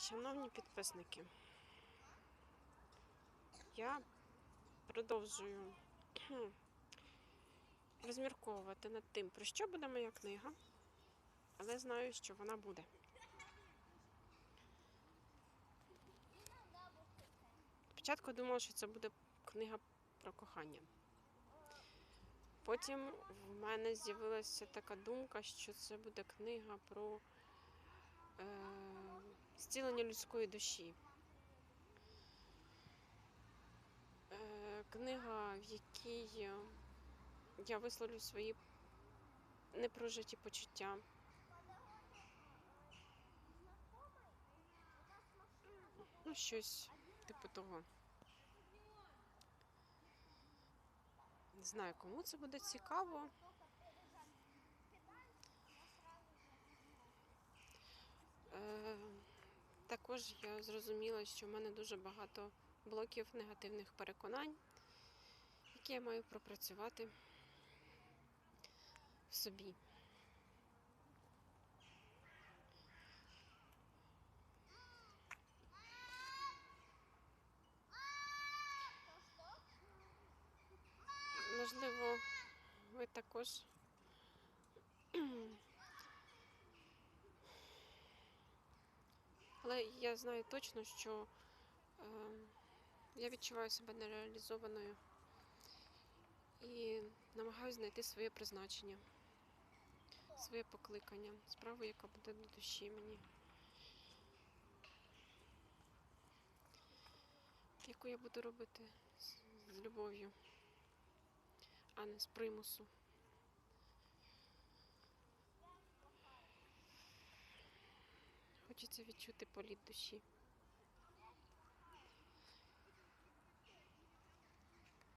Шановні підписники, я продовжую розмірковувати над тим, про що буде моя книга, але знаю, що вона буде. Спочатку думала, що це буде книга про кохання. Потім в мене з'явилася така думка, що це буде книга про зцілення людської душі. Е, книга, в якій я висловлю свої непрожиті почуття. Ну, щось типу того. Не знаю, кому це буде цікаво. Е, також я зрозуміла, що в мене дуже багато блоків негативних переконань, які я маю пропрацювати в собі. Можливо, ви також Але я знаю точно, що е, я відчуваю себе нереалізованою і намагаюся знайти своє призначення, своє покликання, справу, яка буде до душі мені, яку я буду робити з, любов'ю, а не з примусу. Хочеться відчути політ душі.